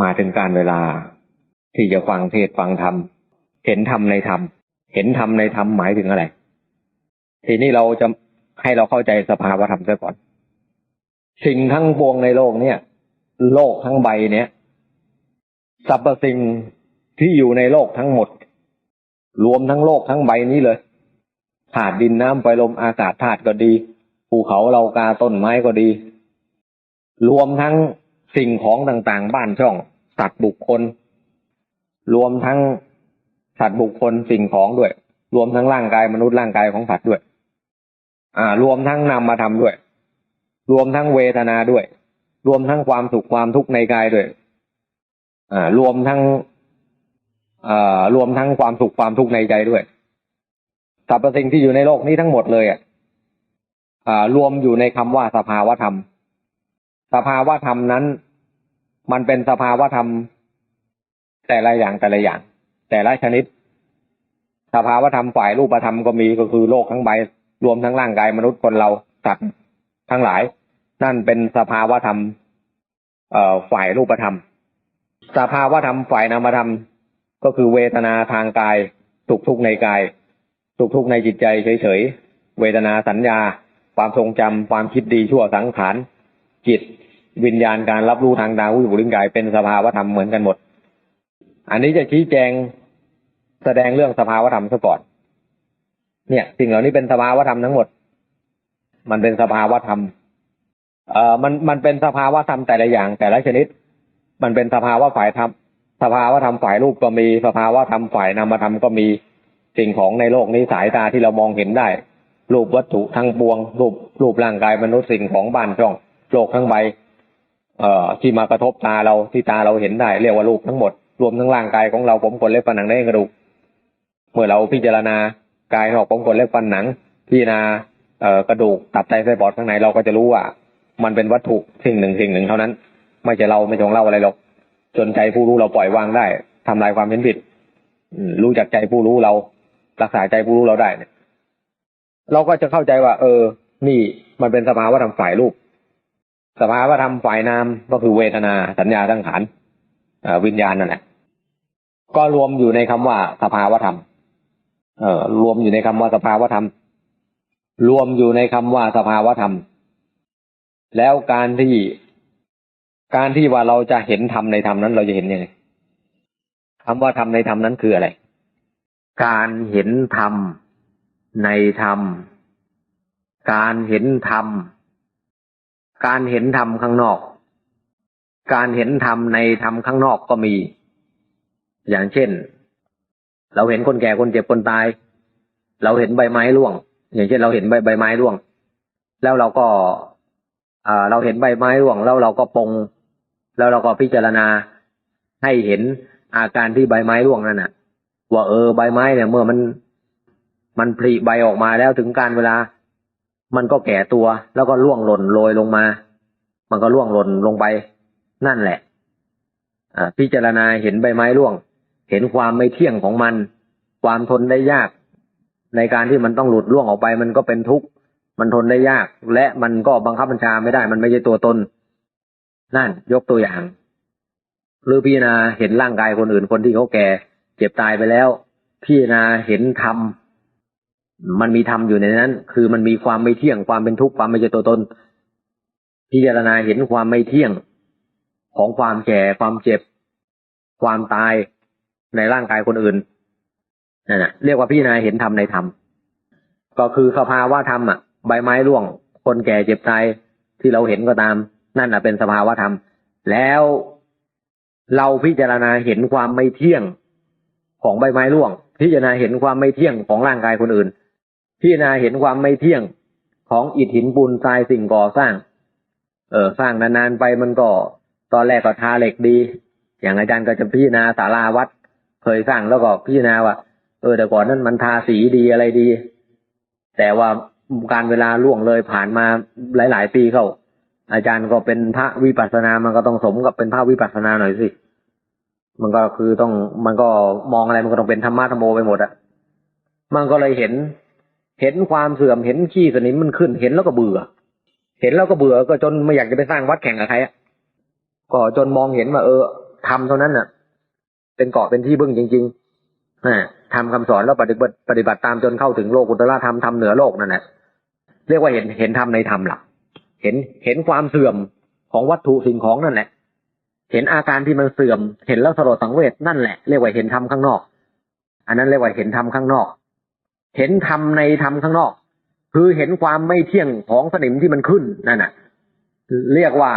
มาถึงการเวลา ที่จะฟังเทศฟังธรรม เห็นธรรมในธรรม เห็นธรรมในธรรมหมายถึงอะไร ทีนี้เราจะให้เราเข้าใจสภาวะธรรมซะก่อน สิ่งทั้งปวงในโลกเนี่ย โลกทั้งใบเนี่ยสรรพสิ่งที่อยู่ในโลกทั้งหมด รวมทั้งโลกทั้งใบนี้เลยธาตุดินน้ำไฟลมอากาศธาตุก็ดีภูเขาเรากาต้นไม้ก็ดี รวมทั้ง สิ่งของต่างๆ บ้านช่อง สัตว์บุคคล รวมทั้งสัตว์บุคคลสิ่งของด้วย รวมทั้งร่างกายมนุษย์ร่างกายของสัตว์ด้วย อ่า รวมทั้งนำมาทำด้วย รวมทั้งเวทนาด้วย รวมทั้งความสุขความทุกข์ในกายด้วย อ่า รวมทั้งอ่ารวมทั้งความสุขความทุกข์ในใจด้วยสรรพสิ่งที่อยู่ในโลกนี้ทั้งหมดเลยอะอ่ารวมอยู่ในคำว่าสภาวธรรม สภาวธรรมนั้น มันเป็นสภาวธรรม แต่ละอย่างแต่ละอย่าง แต่ละชนิด สภาวธรรมฝ่ายรูปธรรมก็มีก็คือโลกทั้งใบรวมทั้งร่างกายมนุษย์คนเราสัตว์ทั้งหลาย นั่นเป็นสภาวธรรม เอ่อฝ่ายรูปธรรม สภาวธรรมฝ่ายนามธรรม ก็คือเวทนาทางกายสุขทุกข์ในกายสุขทุกข์ในจิตใจเฉยๆเวทนาสัญญา ความทรงจำความคิดดีชั่วสังขาร จิต วิญญาณการรับรู้ทางดาววิบุริงกายเป็นสภาวธรรมเหมือนกันหมด อันนี้จะชี้แจงแสดงเรื่องสภาวธรรมซะก่อน เนี่ย สิ่งเหล่านี้เป็นสภาวธรรมทั้งหมด มันเป็นสภาวธรรม เอ่อ มัน มันเป็นสภาวธรรมแต่ละอย่าง แต่ละชนิด มันเป็นสภาวะฝ่ายธรรม สภาวธรรมฝ่ายรูปก็มี สภาวธรรมฝ่ายนามธรรมก็มี สิ่งของในโลกนี้สายตาที่เรามองเห็นได้ รูปวัตถุทั้งปวง รูป รูปร่างกายมนุษย์สิ่งของบ้านช่อง โลกทั้งใบเอ่อที่มากระทบตาเราที่ตาเราเห็นได้ เรียกว่ารูปทั้งหมด รวมทั้งร่างกายของเราผมขนเล็บฟันหนังเนื้กระดูกเมื่อเราพิจารณากายนอกผมขนเล็บฟันหนัง พิจารณาเอ่อกระดูกตับไตไส้ปอดข้างในเราก็จะรู้ว่า มันเป็นวัตถุสิ่งหนึ่งสิ่งหนึ่งเท่านั้น ไม่ใช่เราไม่ใช่ของเราอะไรหรอกจนใจผู้รู้เราปล่อยวางได้ทำลายความเห็นผิดรู้จักใจผู้รู้เรา รักษาใจผู้รู้เราได้เนี่ยเราก็จะเข้าใจว่า เออ นี่มันเป็นสภาวะธรรมฝ่ายรูป สภาวะธรรมฝ่ายนามก็คือเวทนาสัญญาตั้งขานวิญญาณนั่นแหละก็รวมอยู่ในคำว่าสภาวะธรรม เอ่อรวมอยู่ในคำว่าสภาวะธรรม รวมอยู่ในคำว่าสภาวะธรรม แล้วการที่การที่ว่าเราจะเห็นธรรมในธรรมนั้น เราจะเห็นยังไงคำว่าธรรมในธรรมนั้นคืออะไร การเห็นธรรมในธรรม การเห็นธรรม การเห็นธรรมข้างนอก การเห็นธรรมในธรรมข้างนอกก็มี อย่างเช่น เราเห็นคนแก่คนเจ็บคนตาย เราเห็นใบไม้ร่วง อย่างเช่น เราเห็นใบใบไม้ร่วง แล้วเราก็อ่าเราเห็นใบไม้ร่วง แล้วเราก็ปรงแล้วเราก็พิจารณาให้เห็นอาการที่ใบไม้ร่วงนั่นน่ะ ว่าเออใบไม้เนี่ยเมื่อมันมันผลิใบออกมาแล้วถึงการเวลา มันก็แก่ตัวแล้วก็ร่วงหล่นโรยลงมา มันก็ร่วงหล่นลงไป นั่นแหละอ่าพิจารณาเห็นใบไม้ร่วง เห็นความไม่เที่ยงของมัน ความทนได้ยาก ในการที่มันต้องหลุดร่วงออกไป มันก็เป็นทุกข์มันทนได้ยาก และมันก็บังคับบัญชาไม่ได้ มันไม่ใช่ตัวตน นั่นยกตัวอย่าง หรือพิจารณาเห็นร่างกายคนอื่นคนที่เขาแก่ เจ็บตายไปแล้ว พิจารณาเห็นธรรม มันมีธรรมอยู่ในนั้น คือมันมีความไม่เที่ยงความเป็นทุกข์ความไม่ใช่ตัวตน พิจารณาเห็นความไม่เที่ยงของความแก่ความเจ็บ ความตายในร่างกายคนอื่นนั่นะเรียกว่าพิจารณาเห็นธรรมในธรรมก็คือสภาวะธรรมอะ ใบไม้ร่วง คนแก่เจ็บตายที่เราเห็นก็ตาม นั่นอะเป็นสภาวะธรรม แล้วเราพิจารณาเห็นความไม่เที่ยงของใบไม้ร่วง พิจารณาเห็นความไม่เที่ยงของร่างกายคนอื่น พิจารณาเห็นความไม่เที่ยงของอิฐหินปูนทรายสิ่งก่อสร้าง เออสร้างนานๆไปมันก็ ตอนแรกก็ทาเหล็กดี อย่างอาจารย์ก็จะพิจารณาศาลาวัด เคยสร้างแล้วก็พิจารณาว่า เออแต่ก่อนนั้นมันทาสีดีอะไรดี แต่ว่าการเวลาล่วงเลยผ่านมาหลาย ๆ ปีเข้าอาจารย์ก็เป็นพระวิปัสสนา มันก็ต้องสมกับเป็นพระวิปัสสนาหน่อยสิ มันก็คือต้อง มันก็มองอะไรมันก็ต้องเป็นธรรมะธรรมโมไปหมดอะมันก็เลยเห็น เห็นความเสื่อมเห็นขี้สนิมมันขึ้น เห็นแล้วก็เบื่อ เห็นแล้วก็เบื่อก็จนไม่อยากจะไปสร้างวัดแข่งกับใครอะก็จนมองเห็นว่า เออธรรมเท่านั้นน่ะ เป็นเกาะเป็นที่บึ้งจริงๆนะทำคำสอนแล้วปฏิบัติปฏิบัติตามจนเข้าถึงโลกุตละธรรมทำเหนือโลกนั่นแหละเรียกว่าเห็นเห็นธรรมในธรรมหลักเห็นเห็นความเสื่อมของวัตถุสิ่งของนั่นแหละ เห็นอาการที่มันเสื่อม เห็นแล้วสลดสังเวชนั่นแหละเรียกว่าเห็นธรรมข้างนอก อันนั้นเรียกว่าเห็นธรรมข้างนอก เห็นธรรมในธรรมข้างนอก คือเห็นความไม่เที่ยงของสนิมที่มันขึ้นนั่นน่ะ เรียกว่า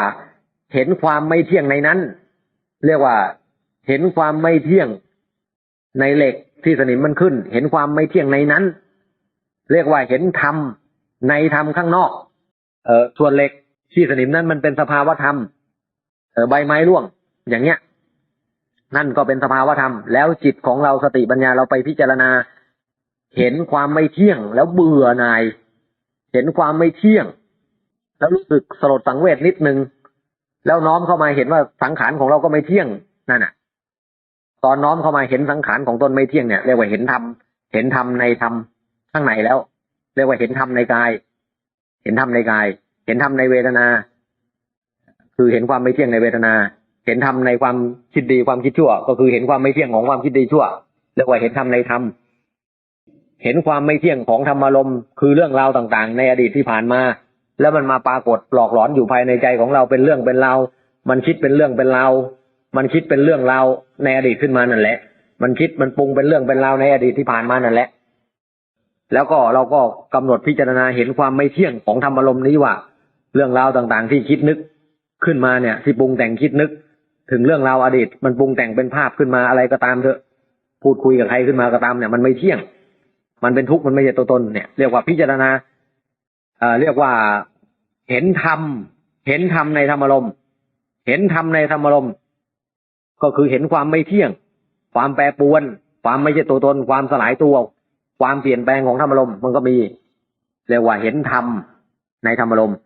เห็นความไม่เที่ยงในนั้น เรียกว่า เห็นความไม่เที่ยงในเหล็กที่สนิมมันขึ้น เห็นความไม่เที่ยงในนั้น เรียกว่าเห็นธรรมในธรรมข้างนอก เออส่วนเหล็กที่สนิมนั้นมันเป็นสภาวธรรม เออใบไม้ร่วง อย่างเงี้ย นั่นก็เป็นสภาวธรรม แล้วจิตของเราสติปัญญาเราไปพิจารณา เห็นความไม่เที่ยงแล้วเบื่อหน่าย เห็นความไม่เที่ยง แล้วรู้สึกสลดสังเวชนิดนึง แล้วน้อมเข้ามาเห็นว่าสังขารของเราก็ไม่เที่ยงนั่นน่ะ ตอนน้อมเข้ามาเห็นสังขารของตนไม่เที่ยงเนี่ยเรียกว่าเห็นธรรมเห็นธรรมในธรรมข้างในแล้ว เรียกว่าเห็นธรรมในกาย เห็นธรรมในกาย เห็นธรรมในเวทนา คือเห็นความไม่เที่ยงในเวทนา เห็นธรรมในความคิดดีความคิดชั่ว ก็คือเห็นความไม่เที่ยงของความคิดดีชั่วเรียกว่าเห็นธรรมในธรรม เห็นความไม่เที่ยงของธรรมารมณ์คือเรื่องราวต่างๆ ในอดีตที่ผ่านมา แล้วมันมาปรากฏหลอกหลอนอยู่ภายในใจของเราเป็นเรื่องเป็นราวมันคิดเป็นเรื่องเป็นราวมันคิดเป็นเรื่องราวในอดีตขึ้นมานั่นแหละ มันคิดมันปรุงเป็นเรื่องเป็นราวในอดีตที่ผ่านมานั่นแหละ แล้วก็เราก็กำหนดพิจารณาเห็นความไม่เที่ยงของธรรมารมณ์นี้ว่า เรื่องราวต่างๆ ที่คิดนึกขึ้นมาเนี่ย ที่ปรุงแต่งคิดนึก ถึงเรื่องราวอดีต มันปรุงแต่งเป็นภาพขึ้นมาอะไรก็ตามเถอะ พูดคุยกับใครขึ้นมาก็ตามเนี่ยมันไม่เที่ยง มันเป็นทุกข์มันไม่ใช่ตัวตนเนี่ย เรียกว่าพิจารณาเอ่อเรียกว่าเห็นธรรมเห็นธรรมในธรรมารมณ์เห็นธรรมในธรรมารมณ์ก็คือเห็นความไม่เที่ยง ความแปรปรวน ความไม่ใช่ตัวตน ความสลายตัว ความเปลี่ยนแปลงของธรรมารมณ์มันก็มี เรียกว่าเห็นธรรมในธรรมารมณ์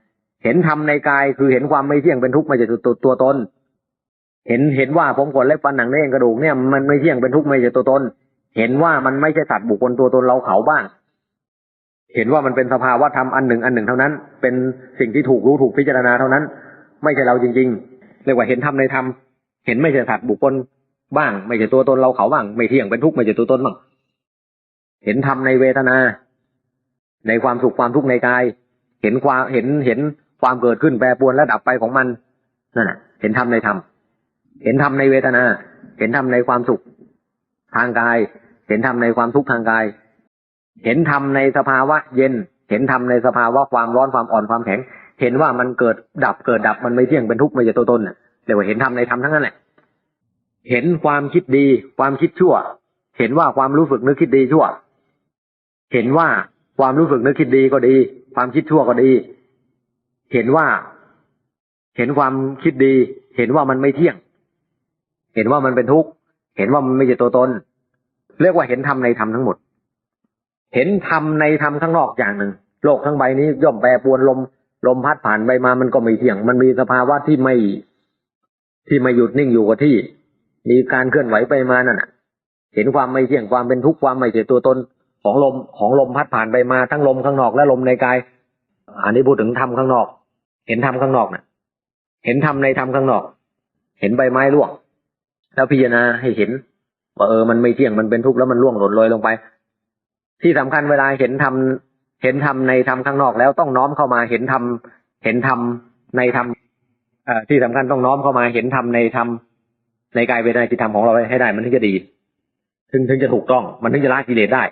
เห็นธรรมในกายคือเห็นความไม่เที่ยงเป็นทุกข์ไม่ใช่ตัวตัวตน เห็นเห็นว่าผมขนเล็บฟันหนังเนื้อเอ็นกระดูกเนี่ยมันไม่เที่ยงเป็นทุกข์ไม่ใช่ตัวตน เห็นว่ามันไม่ใช่สัตว์บุคคลตัวตนเราเขาบ้าง เห็นว่ามันเป็นสภาวะธรรมอันหนึ่งอันหนึ่งเท่านั้น เป็นสิ่งที่ถูกรู้ถูกพิจารณาเท่านั้น ไม่ใช่เราจริง ๆ เรียกว่าเห็นธรรมในธรรม เห็นไม่ใช่สัตว์บุคคลบ้าง ไม่ใช่ตัวตนเราเขาบ้าง ไม่เที่ยงเป็นทุกข์ไม่ใช่ตัวตนบ้าง เห็นธรรมในเวทนา ในความสุขความทุกข์ในกาย เห็นความเห็นเห็นความเกิดขึ้นแปรปรวนและดับไปของมันนั่นแหะเห็นธรรมในธรรม เห็นธรรมในเวทนา เห็นธรรมในความสุข ทางกาย เห็นธรรมในความทุกข์ทางกาย เห็นธรรมในสภาวะเย็น เห็นธรรมในสภาวะความร้อนความอ่อนความแข็ง เห็นว่ามันเกิดดับเกิดดับมันไม่เที่ยงเป็นทุกข์ไม่ใช่ตัวตนน่ะเรียกว่าเห็นธรรมในธรรมทั้งนั้นแหละ เห็นความคิดดี ความคิดชั่ว เห็นว่าความรู้สึกนึกคิดดีชั่ว เห็นว่าความรู้สึกนึกคิดดีก็ดี ความคิดชั่วก็ดี เห็นว่าเห็นความคิดดี เห็นว่ามันไม่เที่ยง เห็นว่ามันเป็นทุกข์ เห็นว่ามันไม่ใช่ตัวตน เรียกว่าเห็นธรรมในธรรมทั้งหมด เห็นธรรมในธรรมข้างนอกอย่างหนึ่งโลกทั้งใบนี้ย่อมแปรปรวนลม ลมพัดผ่านไปมามันก็ไม่เที่ยง มันมีสภาวะที่ไม่ที่ไม่หยุดนิ่งอยู่กับที่ มีการเคลื่อนไหวไปมานั่นน่ะเห็นความไม่เที่ยงความเป็นทุกข์ความไม่ใช่ตัวตนของลมของลมพัดผ่านไปมาทั้งลมข้างนอกและลมในกาย อันนี้พูดถึงธรรมข้างนอก เห็นธรรมข้างนอกน่ะ เห็นธรรมในธรรมข้างนอก เห็นใบไม้ร่วง แล้วพิจารณาให้เห็น ว่าเออมันไม่เที่ยงมันเป็นทุกข์แล้วมันร่วงหล่นลอยลงไป ที่สำคัญเวลาเห็นธรรมเห็นธรรมในธรรมข้างนอกแล้วต้องน้อมเข้ามาเห็นธรรมเห็นธรรมในธรรมเอ่อที่สำคัญต้องน้อมเข้ามาเห็นธรรมในธรรมในกายเวทนาจิตธรรมของเราให้ได้มันถึงจะดี ถึงถึงจะถูกต้องมันถึงจะละกิเลสได้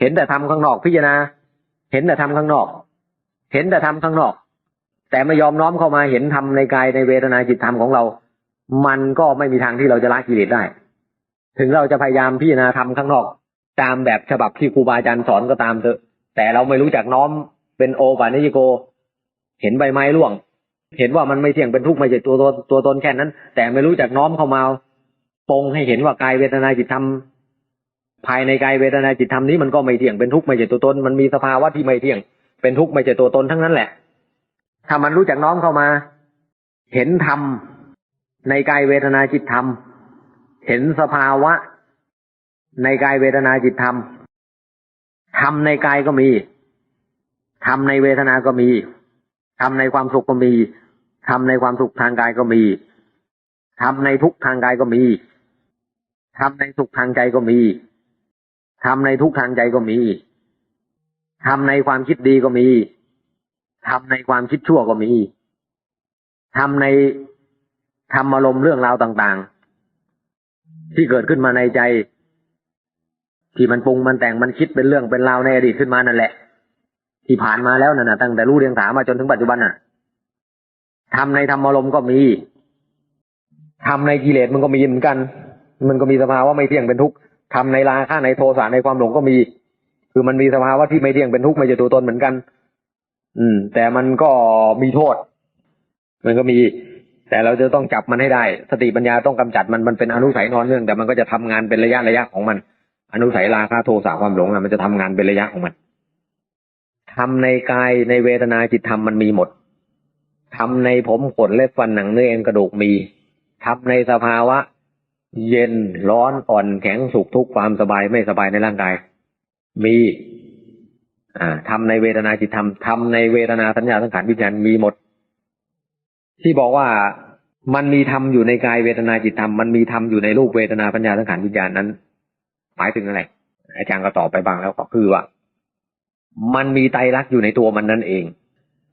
เห็นแต่ธรรมข้างนอกพิจารณา เห็นแต่ธรรมข้างนอก เห็นแต่ธรรมข้างนอก แต่ไม่ยอมน้อมเข้ามาเห็นธรรมในกายในเวทนาจิตธรรมของเรา มันก็ไม่มีทางที่เราจะละกิเลสได้ ถึงเราจะพยายามพิจารณาธรรมข้างนอก ตามแบบฉบับที่ครูบาอาจารย์สอนก็ตามเถอะ แต่เราไม่รู้จักน้อมเป็นโอปานิยโก เห็นใบไม้ร่วง เห็นว่ามันไม่เที่ยงเป็นทุกข์ไม่ใช่ตัวตนตัวตนแค่นั้น แต่ไม่รู้จักน้อมเข้ามาปรงให้เห็นว่ากายเวทนาจิตธรรมภายในกายเวทนาจิตธรรมนี้มันก็ไม่เที่ยงเป็นทุกข์ไม่ใช่ตัวตนมันมีสภาวะที่ไม่เที่ยง เป็นทุกข์ไม่ใช่ตัวตนทั้งนั้นแหละ ถ้ามันรู้จักน้อมเข้ามา เห็นธรรมในกายเวทนาจิตธรรม เห็นสภาวะ ในกายเวทนาจิตธรรมธรรมในกายก็มีธรรมในเวทนาก็มีธรรมในความสุขก็มีธรรมในความสุขทางกายก็มีทำในทุกทางกายก็มีทำในสุขทางใจก็มีทำในทุกทางใจก็มีทำในความคิดดีก็มีทำในความคิดชั่วก็มีทำในทำอารมณ์เรื่องราวต่างๆ ที่เกิดขึ้นมาในใจ ที่มันปรุงมันแต่งมันคิดเป็นเรื่องเป็นราวในอดีตขึ้นมานั่นแหละ ที่ผ่านมาแล้วนั่นนะตั้งแต่รู้เรียงสามาจนถึงปัจจุบันน่ะทำในธรรมอารมณ์ก็มีทำในกิเลสมันก็มีเหมือนกัน มันก็มีสภาวะไม่เที่ยงเป็นทุกข์ทำในราคะในโทสะในความหลงก็มี คือมันมีสภาวะที่ไม่เที่ยงเป็นทุกข์ไม่ใช่ตัวตนเหมือนกัน อืม แต่มันก็มีโทษ มันก็มี แต่เราจะต้องจับมันให้ได้ สติปัญญาต้องกำจัดมันมันเป็นอนุสัยนอนเนื่องแต่มันก็จะทำงานเป็นระยะระยะของมัน อนุสัยราคะโทสะความหลงอะมันจะทำงานเป็นระยะของมันทำในกายในเวทนาจิตธรรมมันมีหมดทำในผมขนเล็บฟันหนังเนื้อเอ็นกระดูกมีทำในสภาวะ เย็นร้อนอ่อนแข็งสุขทุกข์ความสบายไม่สบายในร่างกาย มีอ่าทำในเวทนาจิตธรรมทำในเวทนาสัญญาสังขารวิญญาณมีหมด ที่บอกว่ามันมีธรรมอยู่ในกายเวทนาจิตธรรมมันมีธรรมอยู่ในรูปเวทนาปัญญาสังขารวิญญาณนั้น หมายถึงอะไรอาจารย์ก็ตอบไปบ้างแล้วก็คือว่า มันมีไตรลักษณ์อยู่ในตัวมันนั่นเอง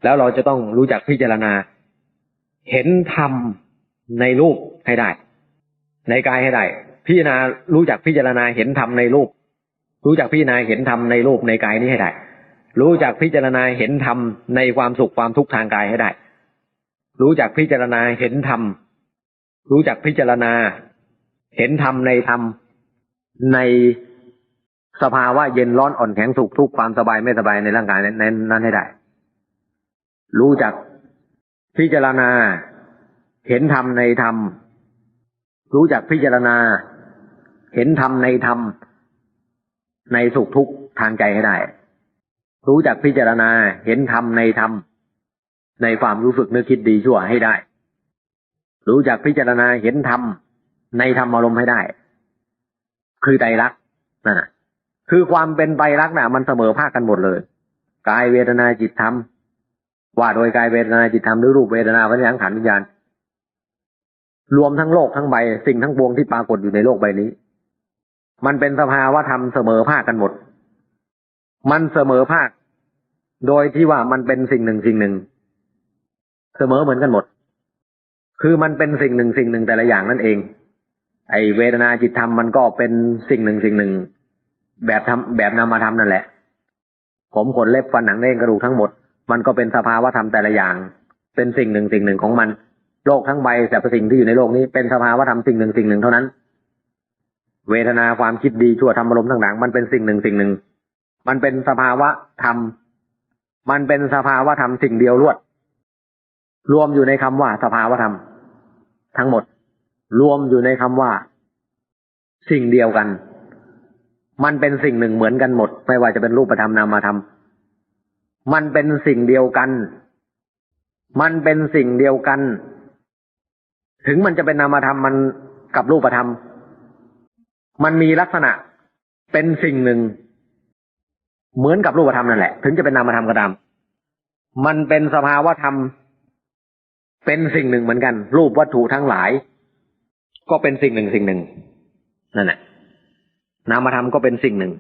แล้วเราจะต้องรู้จักพิจารณา เห็นธรรมในรูปให้ได้ ในกายให้ได้ พิจารณารู้จักพิจารณาเห็นธรรมในรูป รู้จักพิจารณาเห็นธรรมในรูปในกายนี้ให้ได้ รู้จักพิจารณาเห็นธรรมในความสุขความทุกข์ทางกายให้ได้ รู้จักพิจารณาเห็นธรรม รู้จักพิจารณา เห็นธรรมในธรรม ในสภาวะเย็นร้อนอ่อนแข็งสุขทุกข์ความสบายไม่สบายในร่างกายนั้นนั้นให้ได้ รู้จักพิจารณา เห็นธรรมในธรรม รู้จักพิจารณา เห็นธรรมในธรรม ในสุขทุกข์ทางใจให้ได้ รู้จักพิจารณา เห็นธรรมในธรรม ในความรู้สึกนึกคิดดีชั่วให้ได้ รู้จักพิจารณาเห็นธรรมในธรรมอารมณ์ให้ได้ คือใจรักนั่นคือความเป็นไปรักน่ะ มันเสมอภาคกันหมดเลยกายเวทนาจิตธรรมว่าโดยกายเวทนาจิตธรรมหรือรูปเวทนาวิญญาณขันธ์วิญญาณรวมทั้งโลกทั้งใบ สิ่งทั้งปวงที่ปรากฏอยู่ในโลกใบนี้ มันเป็นสภาวะธรรมเสมอภาคกันหมด มันเสมอภาค โดยที่ว่ามันเป็นสิ่งหนึ่งสิ่งหนึ่ง เสมอเหมือนกันหมด คือมันเป็นสิ่งหนึ่งสิ่งหนึ่งแต่ละอย่างนั่นเอง ไอเวทนาจิตธรรมมันก็เป็นสิ่งหนึ่งสิ่งหนึ่ง แบบทำแบบนามธรรมนั่นแหละ ผมขนเล็บฟันหนังเน้นกระดูกทั้งหมด มันก็เป็นสภาวะธรรมแต่ละอย่าง เป็นสิ่งหนึ่งสิ่งหนึ่งของมัน โลกทั้งใบสรรพสิ่งที่อยู่ในโลกนี้เป็นสภาวะธรรมสิ่งหนึ่งสิ่งหนึ่งเท่านั้น เวทนาความคิดดีชั่วธรรมอารมณ์ต่างๆ มันเป็นสิ่งหนึ่งสิ่งหนึ่ง มันเป็นสภาวะธรรม มันเป็นสภาวะธรรมสิ่งเดียวรวด รวมอยู่ในคำว่าสภาวธรรม ทั้งหมด รวมอยู่ในคำว่า สิ่งเดียวกัน มันเป็นสิ่งหนึ่งเหมือนกันหมด ไม่ว่าจะเป็นรูปธรรมนามธรรมมันเป็นสิ่งเดียวกัน มันเป็นสิ่งเดียวกัน ถึงมันจะเป็นนามธรรมมันกับรูปธรรม มันมีลักษณะเป็นสิ่งหนึ่ง เหมือนกับรูปธรรมนั่นแหละ ถึงจะเป็นนามธรรมก็ตาม มันเป็นสภาวะธรรม เป็นสิ่งหนึ่งเหมือนกัน รูปวัตถุทั้งหลาย ก็เป็นสิ่งหนึ่งสิ่งหนึ่งนั่นแหละนามธรรมก็เป็นสิ่งหนึ่ง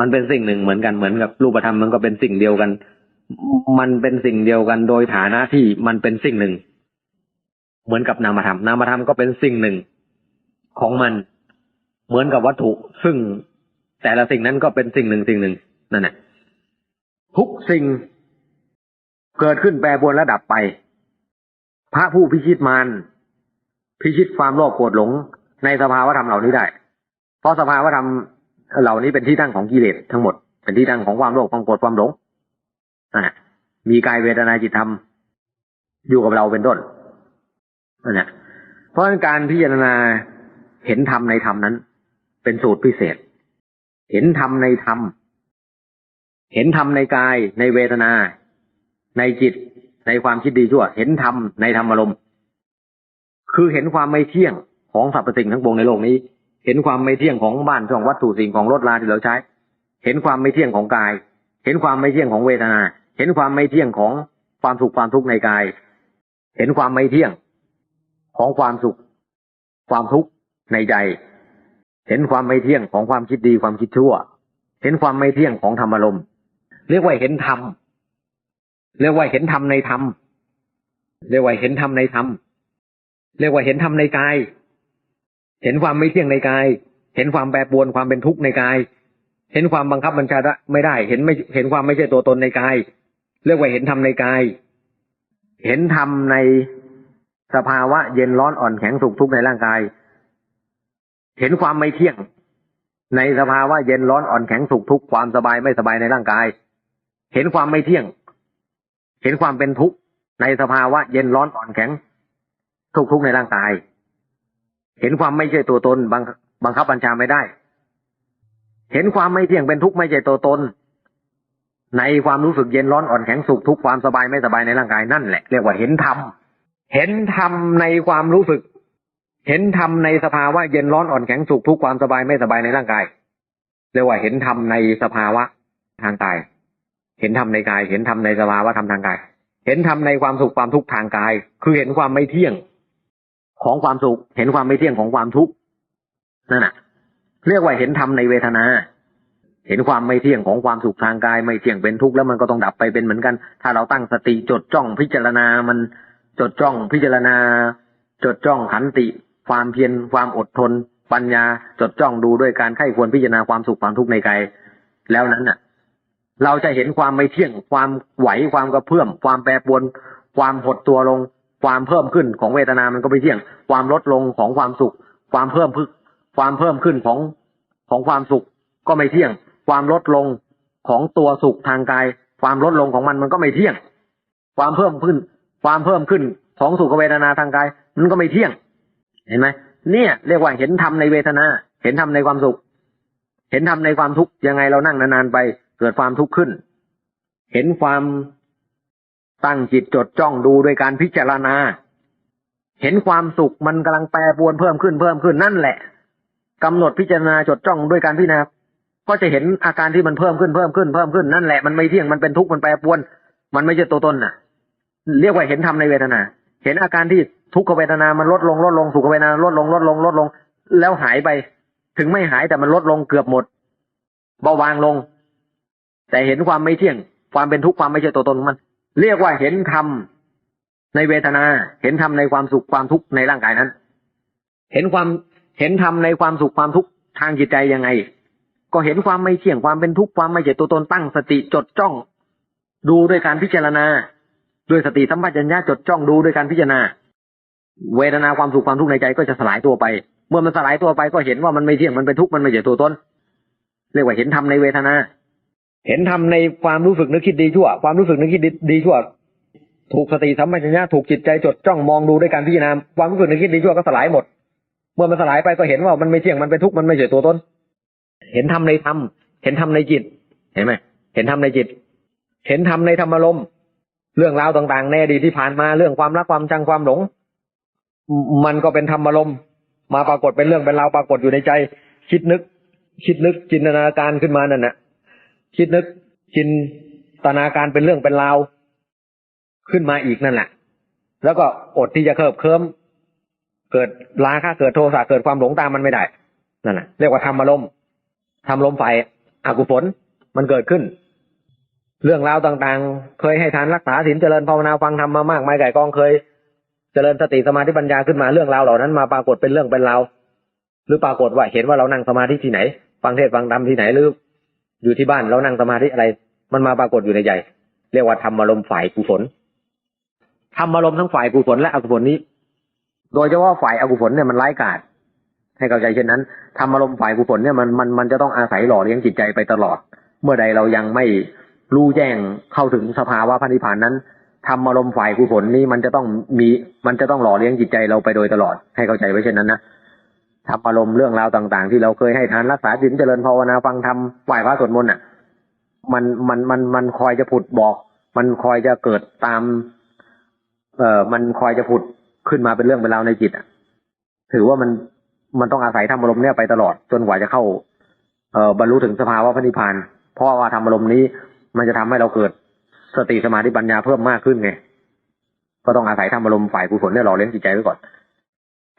มันเป็นสิ่งหนึ่งเหมือนกันเหมือนกับรูปธรรมมันก็เป็นสิ่งเดียวกัน มันเป็นสิ่งเดียวกันโดยฐานะที่มันเป็นสิ่งหนึ่ง เหมือนกับนามธรรมนามธรรมก็เป็นสิ่งหนึ่ง ของมันเหมือนกับวัตถุ ซึ่งแต่ละสิ่งนั้นก็เป็นสิ่งหนึ่งสิ่งหนึ่งนั่นแหละทุกสิ่งเกิดขึ้นแปรปรวนระดับไป พระผู้พิชิตมารพิชิตความโลภโกรธหลง ในสภาวธรรมเหล่านี้ได้ เพราะสภาวธรรมเหล่านี้เป็นที่ตั้งของกิเลสทั้งหมด เป็นที่ตั้งของความโลภความโกรธความหลงมีกายเวทนาจิตธรรม อยู่กับเราเป็นต้นนั่นแหละเพราะการพิจารณาเห็นธรรมในธรรมนั้น เป็นสูตรพิเศษ เห็นธรรมในธรรม เห็นธรรมในกายในเวทนา ในจิต ในความคิดดีชั่ว เห็นธรรมในธรรมอารมณ์คือเห็นความไม่เที่ยงของสรรพสิ่งทั้งปวงในโลกนี้ เห็นความไม่เที่ยงของบ้านของวัตถุสิ่งของรถลาที่เราใช้ เห็นความไม่เที่ยงของกาย เห็นความไม่เที่ยงของเวทนา เห็นความไม่เที่ยงของความสุขความทุกข์ในกาย เห็นความไม่เที่ยงของความสุข ความทุกข์ในใจ เห็นความไม่เที่ยงของความคิดดีความคิดชั่ว เห็นความไม่เที่ยงของธรรมอารมณ์เรียกว่าเห็นธรรม เรียกว่าเห็นธรรมในธรรมเรียกว่าเห็นธรรมในธรรมเรียกว่าเห็นธรรมในกาย เห็นความไม่เที่ยงในกาย เห็นความแปรปรวนความเป็นทุกข์ในกาย เห็นความบังคับบัญชาไม่ได้ เห็นไม่เห็นความไม่ใช่ตัวตนในกาย เรียกว่าเห็นธรรมในกาย เห็นธรรมในสภาวะเย็นร้อนอ่อนแข็งสุขทุกข์ในร่างกาย เห็นความไม่เที่ยง ในสภาวะเย็นร้อนอ่อนแข็งสุขทุกข์ความสบายไม่สบายในร่างกาย เห็นความไม่เที่ยง เห็นความเป็นทุกข์ในสภาวะเย็นร้อนอ่อนแข็ง ทุกทุกในร่างกาย เห็นความไม่ใช่ตัวตนบังบังคับบัญชาไม่ได้ เห็นความไม่เที่ยงเป็นทุกข์ไม่ใช่ตัวตน ในความรู้สึกเย็นร้อนอ่อนแข็งสุขทุกความสบายไม่สบายในร่างกายนั่นแหละเรียกว่าเห็นธรรมเห็นธรรมในความรู้สึก เห็นธรรมในสภาวะเย็นร้อนอ่อนแข็งสุขทุกความสบายไม่สบายในร่างกายเรียกว่าเห็นธรรมในสภาวะทางกาย เห็นธรรมในกาย เห็นธรรมในสภาวะธรรมทางกาย เห็นธรรมในความสุขความทุกข์ทางกาย คือเห็นความไม่เที่ยงของความสุข เห็นความไม่เที่ยงของความทุกข์นั่นน่ะ เรียกว่าเห็นธรรมในเวทนา เห็นความไม่เที่ยงของความสุขทางกาย ไม่เที่ยงเป็นทุกข์แล้วมันก็ต้องดับไปเป็นเหมือนกัน ถ้าเราตั้งสติจดจ้องพิจารณา มันจดจ้องพิจารณา จดจ้องขันติ ความเพียรความอดทน ปัญญาจดจ้องดูด้วยการไข้ควรพิจารณาความสุขความทุกข์ในกายแล้วนั้นน่ะ เราจะเห็นความไม่เที่ยง ความไหวความกระเพื่อม ความแปรปรวน ความหดตัวลง ความเพิ่มขึ้นของเวทนามันก็ไม่เที่ยง ความลดลงของความสุข ความเพิ่มพึก ความเพิ่มขึ้นของของความสุขก็ไม่เที่ยง ความลดลงของตัวสุขทางกาย ความลดลงของมันมันก็ไม่เที่ยง ความเพิ่มขึ้น ความเพิ่มขึ้นของสุขเวทนาทางกาย มันก็ไม่เที่ยง เห็นไหมเนี่ยเรียกว่าเห็นธรรมในเวทนา เห็นธรรมในความสุข เห็นธรรมในความทุกข์ยังไงเรานั่งนานๆไป เกิดความทุกข์ขึ้น เห็นความตั้งจิตจดจ้องดูโดยการพิจารณา เห็นความสุขมันกำลังแปรปรวนเพิ่มขึ้นเพิ่มขึ้นนั่นแหละกำหนดพิจารณาจดจ้องด้วยการพิจารณาก็จะเห็นอาการที่มันเพิ่มขึ้นเพิ่มขึ้นเพิ่มขึ้นนั่นแหละมันไม่เที่ยงมันเป็นทุกข์มันแปรปรวน มันไม่ใช่ตัวตนน่ะ เรียกว่าเห็นธรรมในเวทนา เห็นอาการที่ทุกขเวทนามันลดลงลดลงสุขเวทนาลดลงลดลงลดลง แล้วหายไป ถึงไม่หายแต่มันลดลงเกือบหมด เบาบางลง แต่เห็นความไม่เที่ยง ความเป็นทุกข์ความไม่ใช่ตัวตนของมัน เรียกว่าเห็นธรรมในเวทนา เห็นธรรมในความสุขความทุกข์ในร่างกายนั้น เห็นความเห็นธรรมในความสุขความทุกข์ทางจิตใจยังไง ก็เห็นความไม่เที่ยงความเป็นทุกข์ความไม่ใช่ตัวตนตั้งสติจดจ้อง ดูด้วยการพิจารณาด้วยสติสัมปชัญญะจดจ้องดูด้วยการพิจารณา เวทนาความสุขความทุกข์ในใจก็จะสลายตัวไป เมื่อมันสลายตัวไปก็เห็นว่ามันไม่เที่ยงมันเป็นทุกข์มันไม่ใช่ตัวตนเรียกว่าเห็นธรรมในเวทนา เห็นธรรมในความรู้สึกนึกคิดดีชั่ว ความรู้สึกนึกคิดดีชั่ว ถูกสติสัมปชัญญะถูกจิตใจจดจ้องมองดูด้วยการพิจารณาความรู้สึกนึกคิดดีชั่วก็สลายหมด เมื่อมันสลายไปก็เห็นว่ามันไม่เที่ยงมันเป็นทุกข์มันไม่ใช่ตัวตนเห็นธรรมในธรรมเห็นธรรมในจิต เห็นไหมเห็นธรรมในจิต เห็นธรรมในธรรมอารมณ์เรื่องราวต่างๆในอดีตที่ผ่านมาเรื่องความรักความชังความหลง มันก็เป็นธรรมอารมณ์มาปรากฏเป็นเรื่องเป็นราวปรากฏอยู่ในใจ คิดนึก คิดนึกจินตนาการขึ้นมานั่นแหละ คิดนึกจินตนาการเป็นเรื่องเป็นราวขึ้นมาอีกนั่นแหละแล้วก็อดที่จะเคิบเคิมเกิดราคะเกิดโทสะเกิดความหลงตามมันไม่ได้นั่นแหละเรียกว่าธรรมอารมณ์ธรรมลมไฟอกุศลมันเกิดขึ้น เรื่องราวต่างๆ เคยให้ทานรักษาศีลเจริญภาวนาฟังธรรมมามากมายไก่กองเคย เจริญสติสมาธิปัญญาขึ้นมาเรื่องราวเหล่านั้นมาปรากฏเป็นเรื่องเป็นราวหรือปรากฏว่าเห็นว่าเรานั่งสมาธิที่ไหน ฟังเทศฟังธรรมที่ไหนหรือ อยู่ที่บ้านเรานั่งสมาธิอะไร มันมาปรากฏอยู่ในใจเรียกว่าธรรมอารมณ์ฝ่ายกุศลธรรมอารมณ์ทั้งฝ่ายกุศลและอกุศลนี้ โดยเฉพาะฝ่ายอกุศลเนี่ยมันไร้กาศให้เข้าใจเช่นนั้นธรรมอารมณ์ฝ่ายกุศลเนี่ยมันมันมันจะต้องอาศัยหล่อเลี้ยงจิตใจไปตลอด เมื่อใดเรายังไม่รู้แจ้งเข้าถึงสภาวะพันิพานนั้นธรรมอารมณ์ฝ่ายกุศลนี้มันจะต้องมีมันจะต้องหล่อเลี้ยงจิตใจเราไปโดยตลอด ให้เข้าใจไว้เช่นนั้นนะ ธรรมอารมณ์เรื่องราวต่างๆ ที่เราเคยให้ทานรักษาศีลเจริญภาวนาฟังธรรมไหว้พระสวดมนต์อะ มันมันมันมันคอยจะผุดบอก มันคอยจะเกิดตาม เอ่อมันคอยจะผุดขึ้นมาเป็นเรื่องเป็นราวในจิตอะ ถือว่ามันมันต้องอาศัยธรรมอารมณ์เนี่ยไปตลอดจนกว่าจะเข้า เอ่อบรรลุถึงสภาวะพระนิพพานเพราะว่าธรรมอารมณ์นี้ มันจะทำให้เราเกิดสติสมาธิปัญญาเพิ่มมากขึ้นไงก็ต้องอาศัยธรรมอารมณ์ฝ่ายกุศลเนี่ยหล่อเลี้ยงจิตใจไว้ก่อน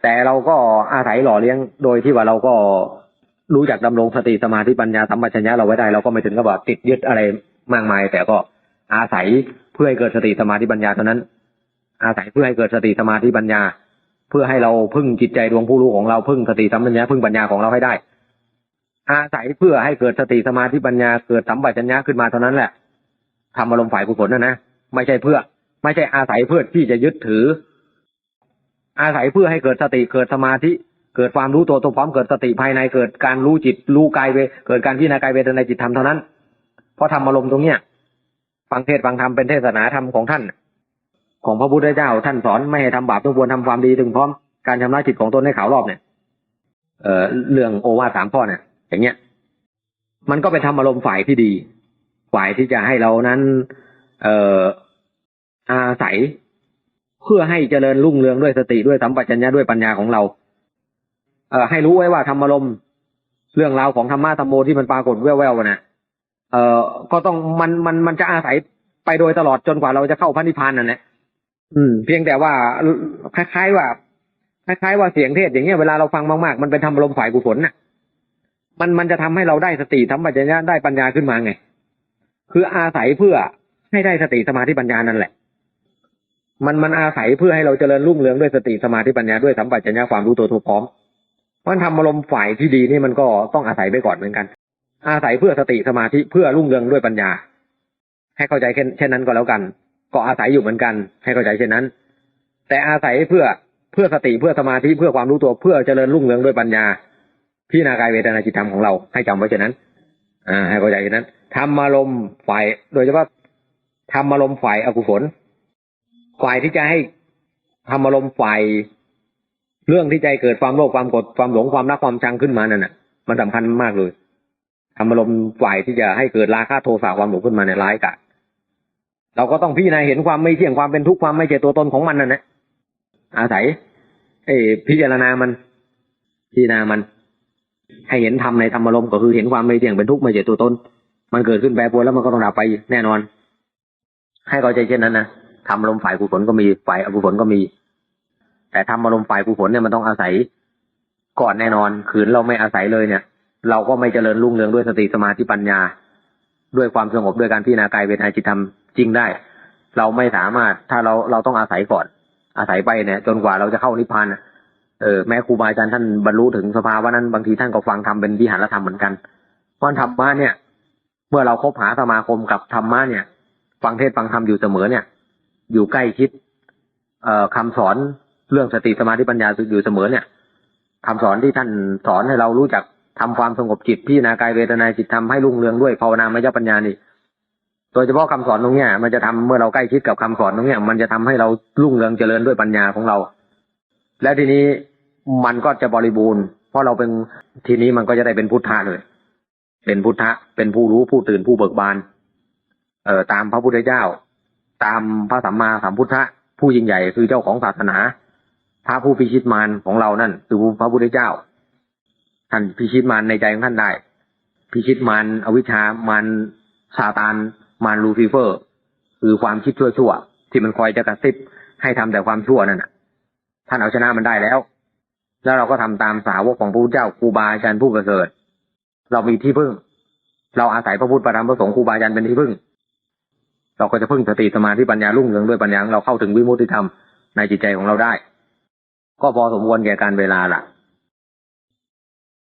แต่เราก็อาศัยหล่อเลี้ยงโดยที่ว่าเราก็รู้จักดำรงสติสมาธิปัญญาสัมปชัญญะเราไว้ได้เราก็ไม่ถึงกับว่าติดยึดอะไรมากมาย แต่ก็อาศัยเพื่อให้เกิดสติสมาธิปัญญาเท่านั้น อาศัยเพื่อให้เกิดสติสมาธิปัญญา เพื่อให้เราพึ่งจิตใจดวงผู้รู้ของเราพึ่งสติสัมปชัญญะพึ่งปัญญาของเราให้ได้ อาศัยเพื่อให้เกิดสติสมาธิปัญญาเกิดสัมปชัญญะขึ้นมาเท่านั้นแหละทำอารมณ์ฝ่ายกุศลนะนะไม่ใช่เพื่อ ไม่ใช่อาศัยเพื่อที่จะยึดถือ อาศัยเพื่อให้เกิดสติเกิดสมาธิเกิดความรู้ตัวตัวพร้อมเกิดสติภายในเกิดการรู้จิตรู้กายเวเกิดการพิจารณากายเวทนาจิตธรรมเท่านั้นเพราะทำอารมณ์ตรงเนี้ยฟังเทศฟังธรรมเป็นเทศนาธรรมของท่าน ของพระพุทธเจ้าท่านสอนไม่ให้ทำบาปทุกควรทำความดีถึงพร้อมการชำระจิตของตนให้ขาวรอบเนี่ยเอ่อเรื่องโอวาสามข้อเนี่ย อย่างเงี้ย มันก็เป็นธรรมอารมณ์ฝ่ายที่ดี ฝ่ายที่จะให้เรานั้น เอ่ออาศัย เพื่อให้เจริญรุ่งเรืองด้วยสติด้วยสัมปชัญญะด้วยปัญญาของเรา เอ่อให้รู้ไว้ว่าธรรมอารมเรื่องราวของธรรมะธรรมโมที่มันปรากฏแว่วๆนะเอ่อก็ต้องมันมันมันจะอาศัยไปโดยตลอดจนกว่าเราจะเข้าพระนิพพานนั่นแหละอืม เพียงแต่ว่าคล้ายๆว่าคล้ายๆว่าเสียงเทศอย่างเงี้ยเวลาเราฟังมากๆ มันเป็นธรรมอารมฝ่ายกุศลน่ะ มันมันจะทำให้เราได้สติธรรมปัญญาได้ปัญญาขึ้นมาไง คืออาศัยเพื่อให้ได้สติสมาธิปัญญานั่นแหละ มันมันอาศัยเพื่อให้เราเจริญรุ่งเรืองด้วยสติสมาธิปัญญาด้วยสัมปชัญญะความรู้ตัวถูกพร้อมมันทำอารมณ์ฝ่ายที่ดีนี่มันก็ต้องอาศัยไปก่อนเหมือนกัน อาศัยเพื่อสติสมาธิเพื่อรุ่งเรืองด้วยปัญญา ให้เข้าใจเช่นเช่นนั้นก็แล้วกัน ก็อาศัยอยู่เหมือนกัน ให้เข้าใจเช่นนั้น แต่อาศัยเพื่อเพื่อสติเพื่อสมาธิเพื่อความรู้ตัวเพื่อเจริญรุ่งเรืองด้วยปัญญาพิจารณากายเวทนาจิตธรรมของเราให้จำไว้เช่นนั้น อ่า ให้เข้าใจเช่นนั้นทำอารมณ์ฝ่ายโดยเฉพาะทำอารมณ์ฝ่ายอกุศล ฝ่ายที่จะให้ทำอารมณ์ฝ่ายเรื่องที่ใจเกิดความโลภความกรธความหลงความรักความชังขึ้นมานั่นน่ะ มันสำคัญมากเลยทำอารมณ์ฝ่ายที่จะให้เกิดราคะโทสะความหลงขึ้นมาในร้ายกาจเราก็ต้องพิจารณาเห็นความไม่เที่ยงความเป็นทุกข์ความไม่ใช่ตัวตนของมันนั่นแหละอาศัยเออพิจารณามัน พิจารณามัน ให้เห็นธรรมในธรรมอารมณ์ก็คือเห็นความไม่เที่ยงเป็นทุกข์ไม่ใช่ตัวตนมันเกิดขึ้นแปรปรวนแล้วมันก็ต้องดับไปแน่นอน ให้เข้าใจเช่นนั้นนะ ทำอารมณ์ฝ่ายกุศลก็มีฝ่ายอกุศลก็มี แต่ทำอารมณ์ฝ่ายกุศลเนี่ยมันต้องอาศัยก่อนแน่นอนขืนเราไม่อาศัยเลยเนี่ย เราก็ไม่เจริญรุ่งเรืองด้วยสติสมาธิปัญญา ด้วยความสงบด้วยการพิจารณากายเวทนาจิตธรรมจริงได้ เราไม่สามารถถ้าเราเราต้องอาศัยก่อน อาศัยไปเนี่ย จนกว่าเราจะเข้านิพพานเออแม้ครูบาอาจารย์ท่านบรรลุถึงสภาวะนั้นบางทีท่านก็ฟังทำเป็นวิหารธรรมเหมือนกันเพราะธรรมะเนี่ย เมื่อเราคบหาสมาคมกับธรรมะเนี่ย ฟังเทศฟังธรรมอยู่เสมอเนี่ย อยู่ใกล้ชิดเออคำสอนเรื่องสติสมาธิปัญญาอยู่เสมอเนี่ยคำสอนที่ท่านสอนให้เรารู้จักทำความสงบจิตพิจารณากายเวทนาจิตทำให้รุ่งเรืองด้วยภาวนามยปัญญานี่โดยเฉพาะคำสอนตรงเนี้ยมันจะทำเมื่อเราใกล้ชิดกับคำสอนตรงเนี้ย มันจะทำให้เรารุ่งเรืองเจริญด้วยปัญญาของเรา และทีนี้มันก็จะบริบูรณ์ เพราะเราเป็นทีนี้มันก็จะได้เป็นพุทธะเลย เป็นพุทธะเป็นผู้รู้ผู้ตื่นผู้เบิกบาน เอ่อตามพระพุทธเจ้า ตามพระสัมมาสัมพุทธะผู้ยิ่งใหญ่คือเจ้าของศาสนา พระผู้พิชิตมารของเรานั่นคือพระพุทธเจ้า ท่านพิชิตมารในใจของท่านได้ พิชิตมารอวิชามารซาตานมารลูซิเฟอร์ คือความคิดชั่วๆที่มันคอยจะกระซิบให้ทำแต่ความชั่วนั่นน่ะท่านเอาชนะมันได้แล้ว แล้วเราก็ทำตามสาวกของพระพุทธเจ้าครูบาอาจารย์ผู้ประเสริฐ เรามีที่พึ่ง เราอาศัยพระพุทธพระธรรมพระสงฆ์ครูบาอาจารย์เป็นที่พึ่ง เราก็จะพึ่งสติสมาธิปัญญารุ่งเรืองด้วยปัญญาของเราเข้าถึงวิมุตติธรรมในจิตใจของเราได้ ก็พอสมควรแก่การเวลาล่ะ